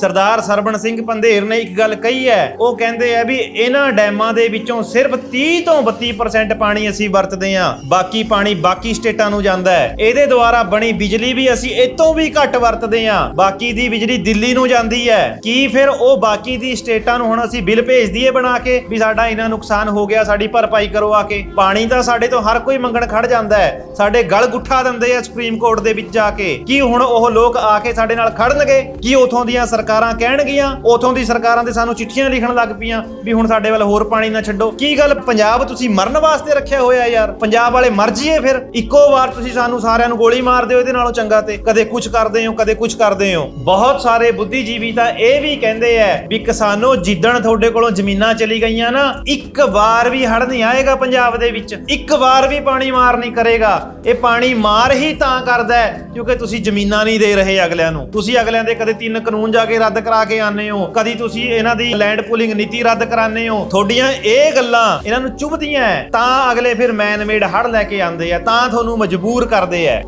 ਸਰਦਾਰ ਸਰਬਣ ਸਿੰਘ ਪੰਧੇਰ ਨੇ ਇੱਕ ਗੱਲ ਕਹੀ ਹੈ, ਉਹ ਕਹਿੰਦੇ ਆ ਵੀ ਇਹਨਾਂ ਡੈਮਾਂ ਦੇ ਵਿੱਚੋਂ ਸਿਰਫ 30 ਤੋਂ 32% ਪਾਣੀ ਅਸੀਂ ਵਰਤਦੇ ਹਾਂ, ਬਾਕੀ ਪਾਣੀ ਬਾਕੀ ਸਟੇਟਾਂ ਨੂੰ ਜਾਂਦਾ ਹੈ। ਇਹਦੇ ਦੁਆਰਾ ਬਣੀ ਬਿਜਲੀ ਵੀ ਅਸੀਂ ਇਤੋਂ ਵੀ ਘੱਟ ਵਰਤਦੇ ਹਾਂ, ਬਾਕੀ ਦੀ ਬਿਜਲੀ ਦਿੱਲੀ ਨੂੰ ਜਾਂਦੀ ਹੈ। ਕੀ ਫਿਰ ਉਹ ਬਾਕੀ ਦੀ ਸਟੇਟਾਂ ਨੂੰ ਹੁਣ ਅਸੀਂ ਬਿੱਲ ਭੇਜ ਦਈਏ ਬਣਾ ਕੇ, ਵੀ ਸਾਡਾ ਇਹਨਾਂ ਨੁਕਸਾਨ ਹੋ ਗਿਆ, ਸਾਡੀ ਭਰਪਾਈ ਕਰੋ ਆ ਕੇ। ਪਾਣੀ ਤਾਂ ਸਾਡੇ ਤੋਂ ਹਰ ਕੋਈ ਮੰਗਣ ਖੜ ਜਾਂਦਾ ਹੈ, ਸਾਡੇ ਗਲ ਗੁੱਠਾ ਦਿੰਦੇ ਆ ਸੁਪਰੀਮ ਕੋਰਟ ਦੇ ਵਿੱਚ ਜਾ ਕੇ। ਕੀ ਹੁਣ ਉਹ ਲੋਕ ਆ ਕੇ ਸਾਡੇ ਨਾਲ ਖੜਨਗੇ? ਕੀ ਉਥੋਂ ਦੀਆਂ ਸਰਕਾਰਾਂ ਸਰਕਾਰਾਂ ਕਹਿਣਗੀਆਂ, ਉਥੋਂ ਦੀ ਸਰਕਾਰਾਂ ਤੇ ਸਾਨੂੰ ਚਿੱਠੀਆਂ ਲਿਖਣ ਲੱਗ ਪਈਆਂ ਵੀ ਹੁਣ ਸਾਡੇ ਵੱਲ ਹੋਰ ਪਾਣੀ ਨਾ ਛੱਡੋ। ਕੀ ਗੱਲ ਪੰਜਾਬ ਤੁਸੀਂ ਮਰਨ ਵਾਸਤੇ ਰੱਖਿਆ ਹੋਇਆ ਯਾਰ? ਪੰਜਾਬ ਵਾਲੇ ਮਰ ਜੀਏ ਫਿਰ? ਇੱਕੋ ਵਾਰ ਤੁਸੀਂ ਸਾਨੂੰ ਸਾਰਿਆਂ ਨੂੰ ਗੋਲੀ ਮਾਰ ਦਿਓ ਇਹਦੇ ਨਾਲੋਂ ਚੰਗਾ ਤੇ। ਕਦੇ ਕੁਝ ਕਰਦੇ ਹੋ, ਕਦੇ ਕੁਝ ਕਰਦੇ ਹੋ। ਬਹੁਤ ਸਾਰੇ ਬੁੱਧੀਜੀਵੀ ਤਾਂ ਇਹ ਵੀ ਕਹਿੰਦੇ ਐ ਵੀ ਕਿਸਾਨੋ ਜਿੱਦਣ ਤੁਹਾਡੇ ਕੋਲੋਂ ਜ਼ਮੀਨਾਂ ਚਲੀ ਗਈਆਂ ਨਾ, ਇੱਕ ਵਾਰ ਵੀ ਹੜ ਨਹੀਂ ਆਏਗਾ ਪੰਜਾਬ ਦੇ ਵਿੱਚ। ਇੱਕ ਵਾਰ ਵੀ ਪਾਣੀ ਮਾਰ ਨਹੀਂ ਕਰੇਗਾ। ਇਹ ਪਾਣੀ ਮਾਰ ਹੀ ਤਾਂ ਕਰਦਾ ਕਿਉਂਕਿ ਤੁਸੀਂ ਜ਼ਮੀਨਾਂ ਨਹੀਂ ਦੇ ਰਹੇ ਅਗਲਿਆਂ ਨੂੰ। ਤੁਸੀਂ ਅਗਲਿਆਂ ਦੇ ਕਦੇ ਤਿੰਨ ਕਾਨੂੰਨ ਜਾ ਕੇ ਰੱਦ ਕਰਾ ਕੇ ਆਨੇ ਹੋ? ਕਦੀ ਤੁਸੀਂ ਇਹਨਾਂ ਦੀ ਲੈਂਡ ਪੂਲਿੰਗ ਨੀਤੀ ਰੱਦ ਕਰਾਨੇ ਹੋ? ਤੁਹਾਡੀਆਂ ਇਹ ਗੱਲਾਂ ਇਹਨਾਂ ਨੂੰ ਚੁਭਦੀਆਂ ਹੈ, ਤਾਂ ਅਗਲੇ ਫਿਰ ਮੈਨਮੇਡ ਹੜ ਲੈ ਕੇ ਆਉਂਦੇ ਆ ਤਾਂ ਤੁਹਾਨੂੰ ਮਜਬੂਰ ਕਰਦੇ ਆ।